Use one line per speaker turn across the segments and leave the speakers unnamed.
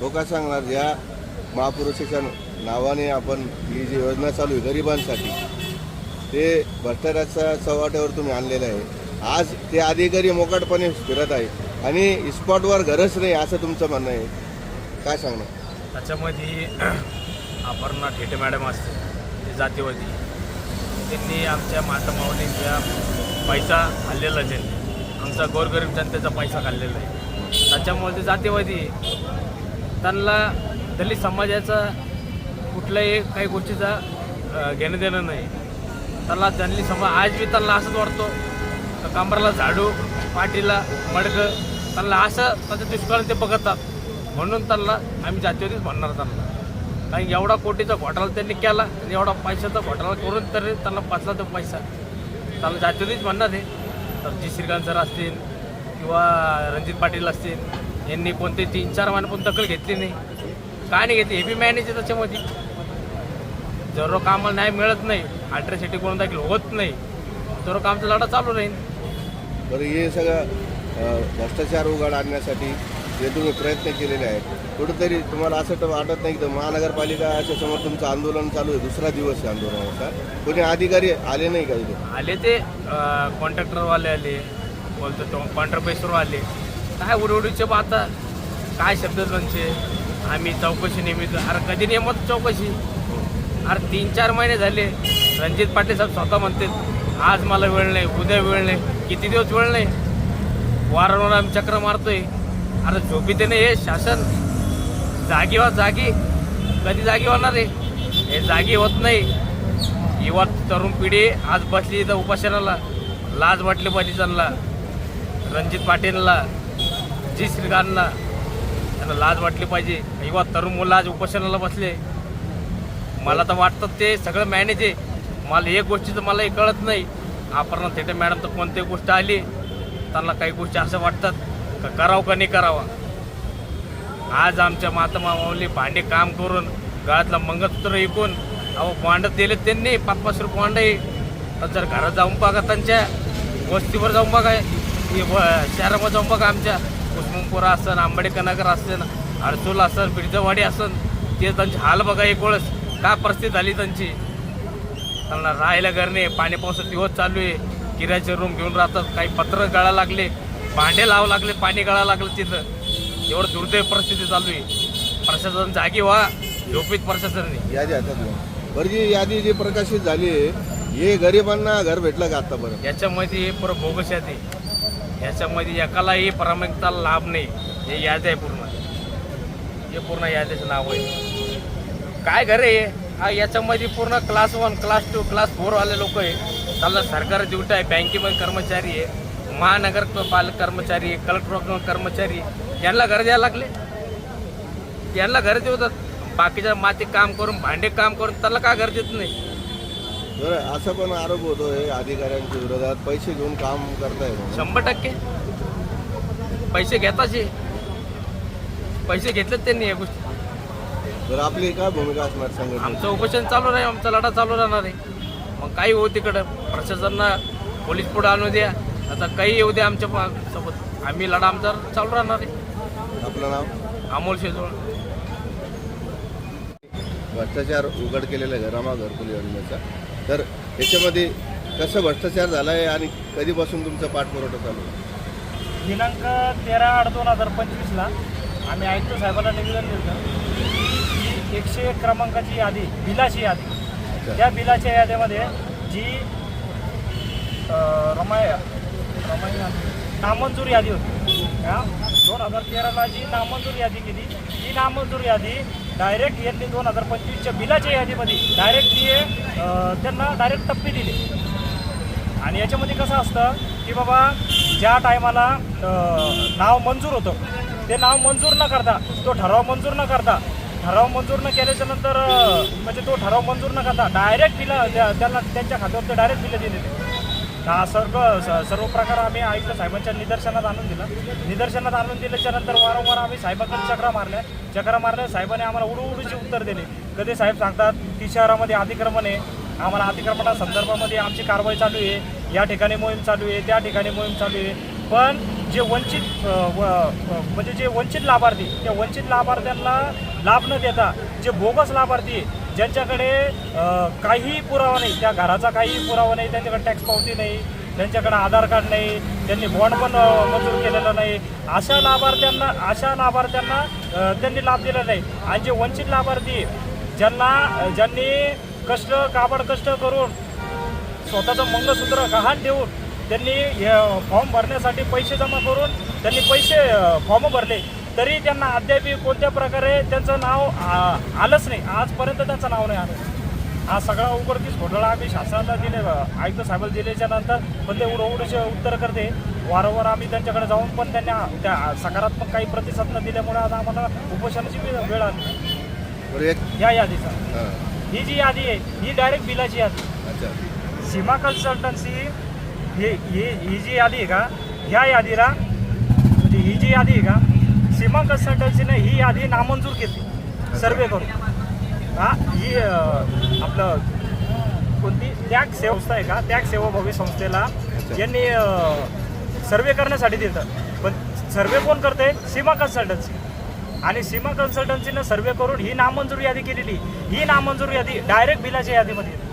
तो काय सांगणार या महापुरुषाच्या नावाने आपण ही जी योजना चालू आहे गरिबांसाठी ते भ्रष्टाचाराच्या चव्हाट्यावर तुम्ही आणलेलं आहे. आज ते अधिकारी मोकाटपणे फिरत आहे आणि स्पॉटवर घरच नाही असं तुमचं म्हणणं आहे. काय सांगणार?
त्याच्यामध्ये अपर्णा ठेटे मॅडम असते ते जातीवादी. त्यांनी आमच्या माता माऊलींच्या पैसा खाल्लेला त्यांनी. आमचा गोरगरीब जनतेचा पैसा खाल्लेला आहे. त्याच्यामुळे ते जातीवादी त्यांना दलित समाजाचा कुठल्याही काही गोष्टीचा घेणं देणं नाही. त्यांना दलित समाज आज बी त्यांना असंच वाटतो. कांबराला झाडू पाठीला मडकं त्यांना असं त्याच्या दुष्काळ ते बघतात. म्हणून त्यांना आम्ही जातीवरतीच म्हणणार त्यांना. कारण एवढा कोटीचा घोटाळा त्यांनी केला आणि एवढा पैशाचा घोटाळा करून तरी त्यांना पाचला तो पैसा. त्यांना जातीवरतीच म्हणणार आहे. तर जी श्रीकांत सर असतील किंवा रणजित पाटील असतील यांनी कोणते तीन चार पण दखल घेतली नाही. का नाही घेतली? हे बी मॅनेज आहे त्याच्यामध्ये. जर कामाला नाही मिळत नाही. अल्ट्रासिटी कोण दाखल होत नाही. तर कामचा लढा चालू राहील.
बरं हे सगळं भ्रष्टाचार उघड आणण्यासाठी जे तुम्ही प्रयत्न केलेले आहेत कुठंतरी तुम्हाला असं वाटत नाही की महानगरपालिकाच्या समोर तुमचं आंदोलन चालू आहे दुसरा दिवस आहे आंदोलनाचा कोणी अधिकारी आले नाही का
आले ते कॉन्ट्रॅक्टरवाले आले. बोलतो तो कॉन्ट्रॅक्ट आले काय उडवडीचे आता काय शब्द त्यांचे आम्ही चौकशी नियमित अरे कधी नेमत चौकशी? अरे तीन चार महिने झाले. रणजित पाटील साहेब स्वतः म्हणतात आज मला वेळ नाही उद्या वेळ नाही किती दिवस वेळ नाही? वारंवार आम्ही चक्र मारतोय. अरे झोपीतेने हे शासन. जागीवर जागी. कधी जागी होणार आहे? हे जागी होत नाही. युवा तरुण पिढी आज बसली इथं उपासनाला लाज वाटली पाहिजे त्यांना. रणजित पाटीलला. जी श्रीकांतला त्यांना लाज वाटली पाहिजे. किंवा तरुण मुलं आज उपोषणाला बसले. मला तर वाटतं ते सगळं मॅनेज आहे. मला एक गोष्टीचं मला हे कळत नाही. आपण तिथे मॅडम तर कोणतीही गोष्ट आली? त्यांना काही गोष्टी असं वाटतात का करावं का नाही करावं? आज आमच्या माता भांडे काम करून गळ्यातलं मंगळसूत्र ऐकून अहो बॉन्ड दिले त्यांनी पाच पाच रुपये बॉन्ड आहे. तर जर घरात जाऊन बघा त्यांच्या वस्तीवर जाऊन बघा. शहरामध्ये जाऊन बघा आमच्या. कुसमुमपुरा असन आंबेडकर नगर असेल हरसूल असन बिडजवाडी असन ते त्यांचे हाल बघा एक वेळेस. काय परिस्थिती झाली त्यांची? त्यांना राहायला घर नाही पाणी पावसात दिवस चालू आहे. किरायचे रूम घेऊन राहतात काही पत्र गळा लागले भांडे लावा लागले पाणी गळा लागलं तिथं. एवढं दुर्दैव परिस्थिती चालू आहे. प्रशासन जागी व्हा झोपीत प्रशासनाने
यादी हातात घ्या. बरं जी यादी जी प्रकाशित झाली आहे हे गरिबांना घर भेटलं का आतापर्यंत?
याच्यामध्ये हे पुरं बोगस यादी. याच्यामध्ये एकालाही प्रामाणिकता लाभ नाही. हे याद आहे पूर्ण. हे पूर्ण यादीचं नाव आहे. काय घरे आहे हा? याच्यामध्ये पूर्ण class one class two class four वाले लोक आहे. त्याला सरकार ड्युटी आहे बँकेमध्ये कर्मचारी आहे. महानगर पालक कर्मचारी आहे कलेक्टर कर्मचारी यांना घर द्यायला लागले? यांना घर देतात बाकीच्या माती काम करून भांडे काम करून त्याला का घर देत नाही?
असं पण आरोप होतोय अधिकाऱ्यांच्या विरोधात. पैसे घेऊन काम करताय.
शंभर टक्के. पैसे घेताचे पैसे घेतलेत त्यांनी या गोष्टी.
बरं आपली काय भूमिका असणार संघटना
आमचं उपोषण चालू राहील आमचा लढा चालू राहणार आहे. मग काही हो तिकडं. प्रशासनानं पोलीस पुढे आणू द्या. आता काही येऊ द्या आमच्या पा- सोबत. आम्ही लढा आमचा चालू राहणार आहे.
आपलं नाव?
अमोल शेजवळ.
भ्रष्टाचार उघड केलेला आहे घरामा घरकुल योजनेचा तर याच्यामध्ये कसं भ्रष्टाचार झाला आहे आणि कधीपासून तुमचा पाठपुरवठा चालू आहे?
दिनांक तेरा आठ दोन हजार पंचवीसला आम्ही आयुक्त साहेबांना निवेदन दिलं की एकशे एक क्रमांकाची यादी बिलाची यादी. त्या बिलाच्या यादीमध्ये जी रमाय रमाई नामंजूर यादी होती. दोन हजार तेराला जी नामंजूर यादी केली ती नामंजूर यादी डायरेक्ट यांनी दोन हजार पंचवीसच्या बिलाच्या यादीमध्ये डायरेक्ट ती त्यांना डायरेक्ट टप्पी दिली. आणि याच्यामध्ये कसं असतं की बाबा ज्या टायमाला नाव मंजूर होतं ते नाव मंजूर न करता तो ठराव मंजूर न करता ठराव मंजूर न केल्याच्यानंतर म्हणजे तो ठराव मंजूर न करता डायरेक्ट बिलं त्यांना त्यांच्या खात्यावर ते डायरेक्ट बिलं दिलेले. हा सर्व स- सर्व प्रकार आम्ही आयुक्त साहेबांच्या निदर्शनात आणून दिला. निदर्शनात आणून दिल्याच्या नंतर वारंवार आम्ही साहेबांकडे चक्रा मारल्या. चक्रा मारल्या साहेबाने आम्हाला उडूउडूची उत्तर दिली. कधी साहेब सांगतात की शहरामध्ये अतिक्रमण आहे. आम्हाला अतिक्रमणा संदर्भामध्ये आमची कारवाई चालू आहे. या ठिकाणी मोहीम चालू आहे त्या ठिकाणी मोहीम चालू आहे. पण जे वंचित व- म्हणजे जे वंचित लाभार्थी त्या वंचित लाभार्थ्यांना लाभ न देता जे बोगस लाभार्थी आहे, ज्यांच्याकडे काहीही पुरावा नाही त्या घराचा काहीही पुरावा नाही त्यांच्याकडे टॅक्स पावती नाही त्यांच्याकडे आधार कार्ड नाही त्यांनी बॉन्ड पण मंजूर केलेला नाही अशा लाभार्थ्यांना अशा लाभार्थ्यांना त्यांनी लाभ दिला नाही. आणि जे वंचित लाभार्थी ज्यांना ज्यांनी कष्ट काबड कष्ट करून स्वतःचं मंगळसूत्र गहाण ठेवून त्यांनी हे फॉर्म भरण्यासाठी पैसे जमा करून त्यांनी पैसे फॉर्म भरले. तरी त्यांना अद्याप कोणत्या प्रकारे त्यांचं नाव आलंच नाही. आजपर्यंत त्यांचं नाव नाही आलं. हा सगळा उघडकीस घोटाळा आम्ही शासनाला दिले आयुक्त साहेबाला दिल्याच्या नंतर पण ते उडं उडीचे उत्तर करते. वारंवार आम्ही त्यांच्याकडे जाऊन पण त्यांना त्या सकारात्मक काही प्रतिसाद न दिल्यामुळे आता आम्हाला उपोषणाची वेळ आली. या यादीचा.
हां.
ही जी यादी आहे ही डायरेक्ट बिलाची यादी. सीमा कन्सल्टन्सी हे ही ही जी यादी आहे का ह्या यादीला म्हणजे ही जी यादी आहे का सीमा कन्सल्टन्सीने ही यादी नामंजूर केली. सर्वे करून. हा ही आपलं कोणती? त्याग संस्था आहे का? त्याग सेवाभावी संस्थेला यांनी सर्वे करण्यासाठी दिलं पण सर्वे कोण करते सीमा कन्सल्टन्सी आणि सीमा कन्सल्टन्सीनं सर्वे करून ही नामंजूर यादी केलेली. ही नामंजूर यादी डायरेक्ट बिलाच्या यादीमध्ये येते.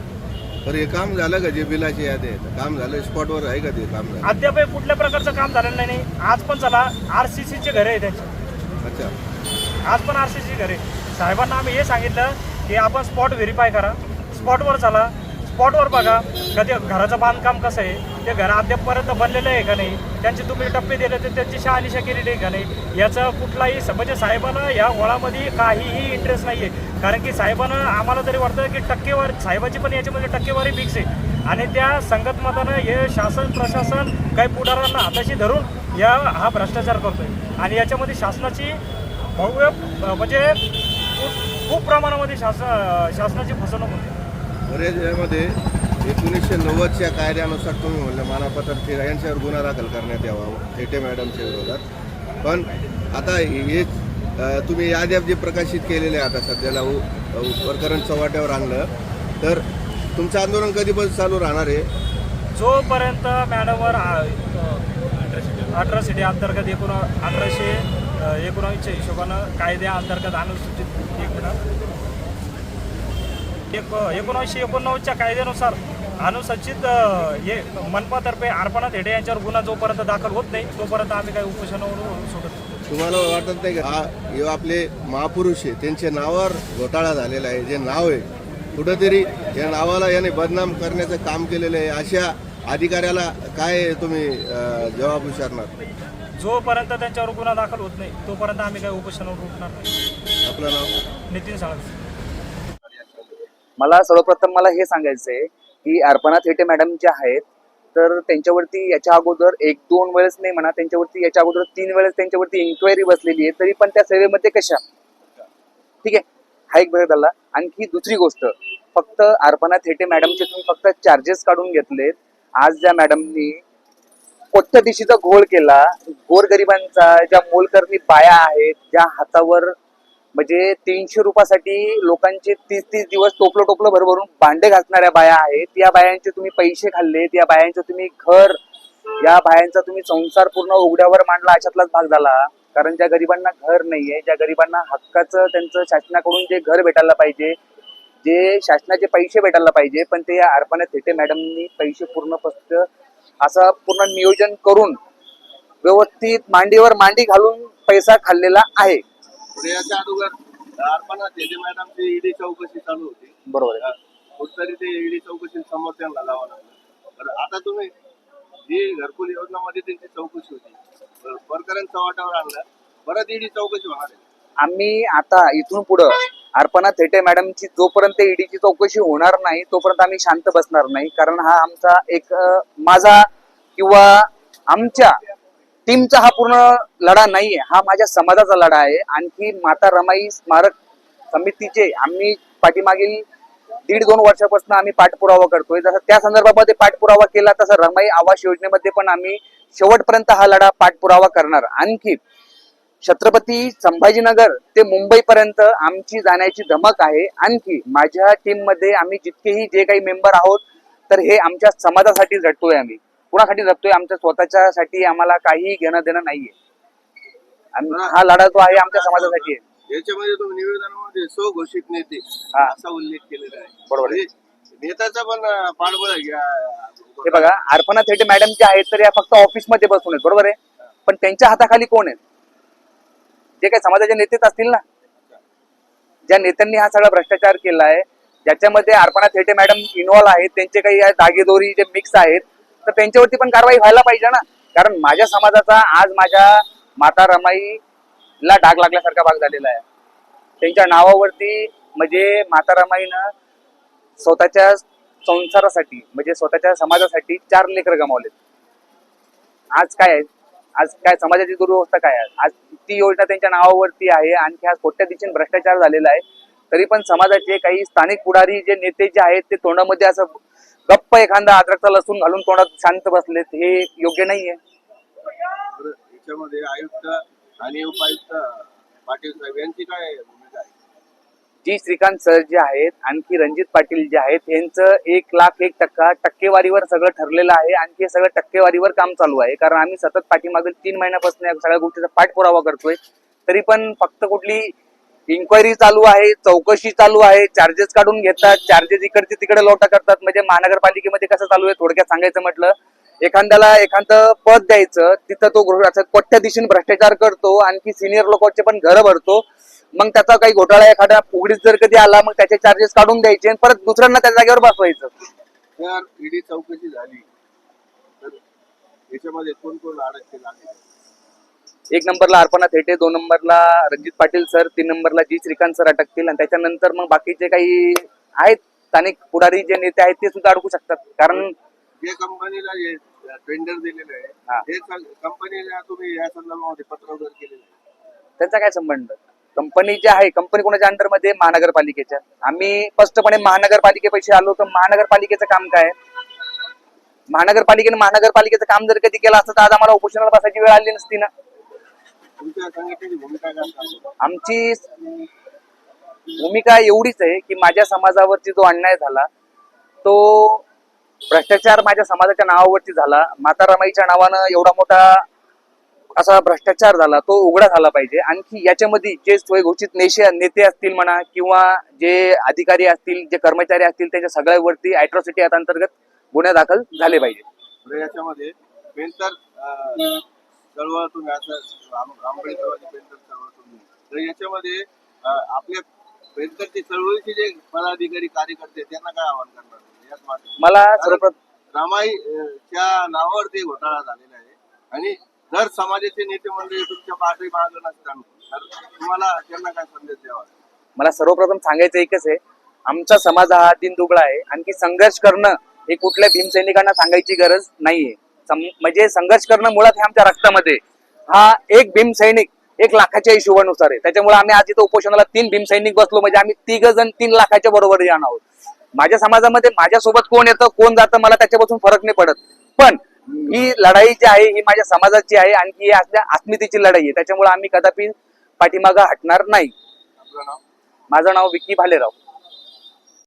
बरं हे काम झालं का? जे बिलाची यादी आहे काम झालं स्पॉटवर आहे का ते काम
अद्याप कुठल्या प्रकारचं काम झालेलं नाही. आज पण चला आर सी सीचे घरे आहे त्यांचे.
अच्छा.
आज पण आर सी सी घरे. साहेबांना आम्ही हे सांगितलं की आपण स्पॉट व्हेरीफाय करा. स्पॉटवर चला. स्पॉटवर बघा. कधी घराचं बांधकाम कसं आहे? ते घर अद्यापपर्यंत बनलेलं आहे का नाही? त्यांचे तुम्ही टप्पे दिले तर त्यांची शहानिशा केलेली आहे का नाही? याचं कुठलाही म्हणजे साहेबांना या वळामध्ये काहीही इंटरेस्ट नाही आहे कारण की साहेबांना आम्हाला तरी वाटतं की टक्केवारी साहेबाची पण याच्यामध्ये म्हणजे टक्केवारी फिक्स आहे. आणि त्या संगतमतानं हे शासन प्रशासन काही पुढाऱ्यांना हाताशी धरून या हा भ्रष्टाचार करतोय. आणि याच्यामध्ये शासनाची भव्य म्हणजे खूप खूप प्रमाणामध्ये शासन शासनाची फसवणूक होते.
बरेच यामध्ये एकोणीसशे नव्वदच्या कायद्यानुसार तुम्ही म्हणलं मानापत्र यांच्यावर गुन्हा दाखल करण्यात यावा थेटे मॅडमच्या विरोधात. पण आता हे तुम्ही याद्या जे प्रकाशित केलेले आहे आता सध्याला उ- प्रकरण चव्हाट्यावर आणलं तर तुमचं आंदोलन कधीपासून चालू राहणार आहे?
जोपर्यंत मॅडमवर अठरासिटी अंतर्गत एकूण अठराशे एकोणावीसच्या हिशोबानं कायद्या अंतर्गत अनुसूचित एक एक एकोणीसशे एकोणनव्वदच्या कायद्यानुसार अनुसूचित हे मनपातर्फे अर्पणा हेडे यांच्यावर गुन्हा जोपर्यंत दाखल होत नाही तोपर्यंत आम्ही काही उपोषणावर सोडत.
तुम्हाला वाटत नाही का? हा आपले महापुरुष आहे त्यांच्या नावावर घोटाळा झालेला आहे. जे नाव आहे कुठंतरी या नावाला याने बदनाम करण्याचं काम केलेलं आहे. अशा अधिकाऱ्याला काय तुम्ही जबाब विचारणार?
जोपर्यंत त्यांच्यावर गुन्हा दाखल होत नाही तोपर्यंत आम्ही काही उपोषणावर उठणार नाही.
आपलं नाव?
नितीन साळवे.
मला सर्वप्रथम मला हे सांगायचं आहे की अर्पणा थेटे मॅडम ज्या आहेत तर त्यांच्यावरती याच्या अगोदर एक दोन वेळेस नाही म्हणा त्यांच्यावरती याच्या अगोदर तीन वेळेस त्यांच्यावरती इन्क्वायरी बसलेली आहे तरी पण त्या सेवेमध्ये कशा? ठीक आहे? हा एक भर झाला. आणखी दुसरी गोष्ट फक्त अर्पणा थेटे मॅडमचे तुम्ही फक्त चार्जेस काढून घेतलेत. आज ज्या मॅडमनी कोट्या दिशीचा घोळ केला गोरगरिबांचा ज्या मोलकरणी बाया आहेत ज्या हातावर म्हणजे तीनशे रुपयासाठी लोकांचे तीस तीस दिवस टोपलं टोपलं भरभरून भांडे घासणाऱ्या बाया आहेत. या बायांचे तुम्ही पैसे खाल्लेत या बायांचं तुम्ही घर या बायांचा तुम्ही संसार पूर्ण उघड्यावर मांडला अशातलाच भाग झाला. कारण ज्या गरिबांना घर नाहीये ज्या गरिबांना हक्काचं त्यांचं शासनाकडून जे घर भेटायला पाहिजे जे शासनाचे पैसे भेटायला पाहिजे पण ते या अर्पणा थेटे मॅडमनी पैसे पूर्ण फक्त असं पूर्ण नियोजन करून व्यवस्थित मांडीवर मांडी घालून पैसा खाल्लेला आहे.
तर याच्या अगोदर अर्पणा तेजे मॅडमची ईडी चौकशी चालू होती
बरोबर आहे.
कुठतरी ते ईडी चौकशी समोर त्यांना लावा लागलं. बरं आता तुम्ही जी घरकुल योजनामध्ये त्यांची चौकशी होती बरं, प्रकरण चव्हाट्यावर आणलं परत ईडी चौकशी होणार आहे.
आम्ही आता इथून पुढं अर्पणा थेटे मॅडमची जोपर्यंत ईडीची चौकशी होणार नाही तोपर्यंत आम्ही शांत बसणार नाही कारण हा आमचा एक अं, माझा किंवा आमच्या टीमचा हा पूर्ण लढा नाहीये. हा माझ्या समाजाचा लढा आहे. आणखी माता रमाई स्मारक समितीचे आम्ही पाठीमागील दीड दोन वर्षापासून आम्ही पाठपुरावा करतोय. जसं त्या संदर्भामध्ये पाठपुरावा केला तसं रमाई आवास योजनेमध्ये पण आम्ही शेवटपर्यंत हा लढा पाठपुरावा करणार. आणखी छत्रपती संभाजीनगर ते मुंबईपर्यंत आमची जाण्याची धमक आहे. आणखी माझ्या टीममध्ये आम्ही जितकेही जे काही मेंबर आहोत तर हे आमच्या समाजासाठी झटतोय आम्ही. कुणासाठी जगतोय? आमच्या स्वतःच्यासाठी आम्हाला काही घेणं देणं नाहीये. हा. लढा जो आहे आमच्या समाजासाठी आहे.
याच्यामध्ये तुम्ही निवेदनामध्ये स्वघोषित नेते
हा.
असा उल्लेख केलेला आहे.
बरोबर आहे.
म्हणजे नेत्याचा पण पाठबळ
हे बघा अर्पणा थेटे मॅडम जे आहेत तर या फक्त ऑफिसमध्ये बसून आहेत बरोबर आहे? पण त्यांच्या हाताखाली कोण आहेत? जे काही समाजाचे नेतेच असतील ना? ज्या नेत्यांनी हा सगळा भ्रष्टाचार केला आहे ज्याच्यामध्ये अर्पणा थेटे मॅडम इन्व्हॉल्व आहेत त्यांचे काही या दागेदोरी जे मिक्स आहेत तर त्यांच्यावरती पण कारवाई व्हायला पाहिजे ना. कारण माझ्या समाजाचा आज माझ्या माता रमाईला डाग लागल्यासारखा भाग झालेला आहे. त्यांच्या नावावरती म्हणजे माता रमाईनं स्वतःच्या संसारासाठी म्हणजे स्वतःच्या समाजासाठी चार लेकर गमावलेत. आज काय आहे? आज काय समाजाची दुर्व्यवस्था काय आहे? आज ती योजना त्यांच्या नावावरती आहे. आणखी आज कोट्या दिशेने भ्रष्टाचार झालेला आहे. तरी पण समाजाचे काही स्थानिक पुढारी जे नेते जे आहेत ते तोंडामध्ये असं गप्प एखादा अद्रकचा लसूण घालून तोंडात शांत बसलेत हे योग्य नाहीये.
याच्यामध्ये आयुक्त आणि उपायुक्त पाटील साहेब यांची काय भूमिका आहे?
जी श्रीकांत सर जे आहेत आणखी रणजित पाटील जे आहेत यांचं एक लाख एक टक्का टक्केवारीवर सगळं ठरलेलं आहे. आणखी सगळं टक्केवारीवर काम चालू आहे. कारण आम्ही सतत पाठीमागील तीन महिन्यापासून या सगळ्या गोष्टीचा पाठपुरावा करतोय. तरी पण फक्त कुठली इन्क्वायरी चालू आहे चौकशी चालू आहे चार्जेस काढून घेतात चार्जेस इकडचे तिकडे लोटा करतात. म्हणजे महानगरपालिकेमध्ये कसं चालू आहे थोडक्यात सांगायचं म्हटलं एखाद्याला एखादं पद द्यायचं तिथं तो असं कोट्या दिशेने भ्रष्टाचार करतो आणखी सिनियर लोकांचे पण घर भरतो मग त्याचा काही घोटाळा एखाद्या फुगडीत जर कधी आला मग त्याचे चार्जेस काढून द्यायचे आणि परत दुसऱ्यांना त्या जागेवर बसवायचं.
ईडी चौकशी झाली. त्याच्यामध्ये कोण कोण
एक नंबरला अर्पणा थेटे दोन नंबरला रणजित पाटील सर तीन नंबरला जी श्रीकांत सर अटकतील आणि त्याच्यानंतर मग बाकीचे काही आहेत स्थानिक पुढारी जे नेते आहेत ते सुद्धा अडकू शकतात कारण
जे कंपनीला टेंडर दिलेलं. आहे ते कंपनीला तुम्ही या संदर्भामध्ये पत्र वगैरे केलेलं आहे
त्यांचा काय संबंध कंपनी जे आहे कंपनी कोणाच्या अंडरमध्ये? महानगरपालिकेच्या आम्ही स्पष्टपणे महानगरपालिकेपैकी आलो तर महानगरपालिकेचं काम काय आहे? महानगरपालिकेने महानगरपालिकेचं काम जर कधी केलं असतं तर आज आम्हाला उपोषणाला बसायची वेळ आली नसती ना
तुमच्या संघटनेची भूमिका काय असणार?
आमची भूमिका एवढीच आहे की माझ्या समाजावरती जो अन्याय झाला तो भ्रष्टाचार माझ्या समाजाच्या नावावरती झाला. माता रमाईच्या नावानं एवढा मोठा असा भ्रष्टाचार झाला तो उघडा झाला पाहिजे. आणखी याच्यामध्ये जे स्वयंघोषित नेशे नेते असतील म्हणा किंवा जे अधिकारी असतील जे कर्मचारी असतील त्याच्या सगळ्यावरती अॅट्रॉसिटी अंतर्गत गुन्हे दाखल झाले पाहिजे.
याच्यामध्ये चळवळ तुम्ही असं आम- आंबेडकरवादी पेंटर चळवळ तुम्ही तर याच्यामध्ये आपल्या पेंटरची चळवळीचे जे पदाधिकारी कार्यकर्ते त्यांना काय आवाहन करणार?
मला सर्वप्रथम
रामाई अं, च्या नावावरती घोटाळा झालेला आहे. आणि जर समाजाचे नेते मंडळी तुमच्या पाठी तर तुम्हाला त्यांना काय संदेश द्यावा?
मला सर्वप्रथम सांगायचं एकच आहे. आमचा समाज हा दिन दुबळा आहे. आणखी संघर्ष करणं हे कुठल्या भीमसैनिकांना सांगायची गरज नाहीये. म्हणजे संघर्ष करणं मुळात हे आमच्या रक्तामध्ये. हा एक भीमसैनिक एक लाखाच्या हिशोबानुसार आहे. त्याच्यामुळे आम्ही आज इथं उपोषणाला तीन भीमसैनिक बसलो. म्हणजे आम्ही तिघ जण तीन लाखाच्या बरोबर येणार आहोत. माझ्या समाजामध्ये माझ्यासोबत कोण येतं कोण जातं मला त्याच्यापासून फरक नाही पडत. पण ही लढाई जी आहे ही माझ्या समाजाची आहे आणखी ही आपल्या अस्मितेची लढाई आहे. त्याच्यामुळे आम्ही कदापि पाठीमागं हटणार नाही. माझं नाव विक्की भालेराव.